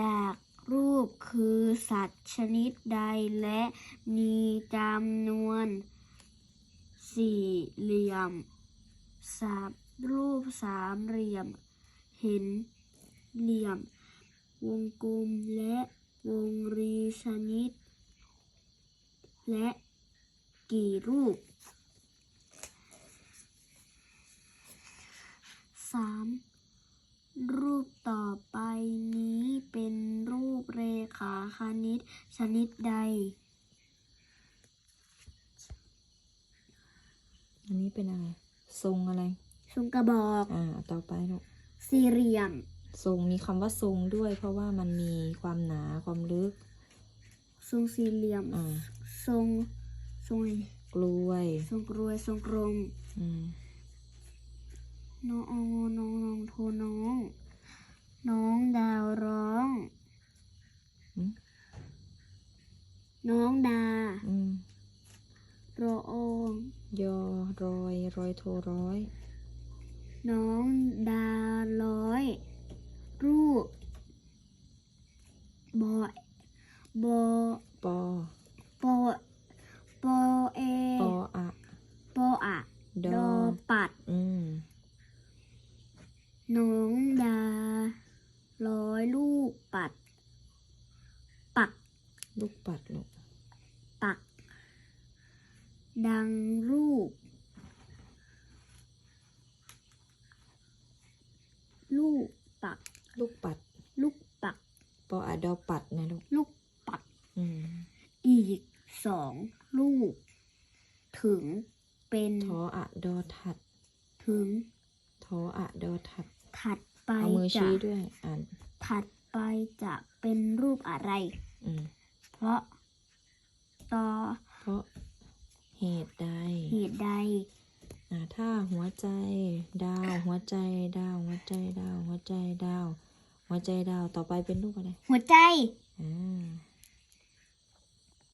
จากรูปคือสัตว์ชนิดใดและมีจำนวน สี่เหลี่ยมสามรูปสามเหลี่ยม เห็นเหลี่ยม วงกลมและวงรีชนิด และกี่รูปสามรูปต่อไปนี้เป็นรูปเรขา คณิตชนิดใด อันนี้เป็นอะไร ทรงอะไร ทรงกระบอก อ่า ต่อไปลูก สี่เหลี่ยม ทรงมีคำว่าทรงด้วย เพราะว่ามันมีความหนาความลึก ทรงสี่เหลี่ยม อ่า ทรง ทรงอะไรกล้วย ทรงกรวย ทรงกลม อืม น้องออน้องน้องโทน้อง น้องดาวร้อง อืม น้องดา อืมรอโองยอรอยรอยโทร้อย น้องดาร้อย รูปบอยบอปอปอปอเอปออะ ปออะดดอ อปัด อืมน้องดา ร้อยลูกปัด ปัก ลูกปัดลูกปัก ดังรูป ลูกปัก ลูกปัดลูกปัก ปออะดอปัดนะลูกลูกปัก อืมอีกสองลูก ถึงเป็นทออะดอถัดถึงทออะดอถัด ถัดไปเอามือจะชี้ด้วยอ่านถัดไปจะเป็นรูปอะไร อืมเพราะต่อเพราะ เหตุใด เหตุใดอ่าถ้าหัวใจดาว หัวใจดาว หัวใจดาว หัวใจดาว หัวใจดาว ต่อไปเป็นรูปอะไร หัวใจ อ่า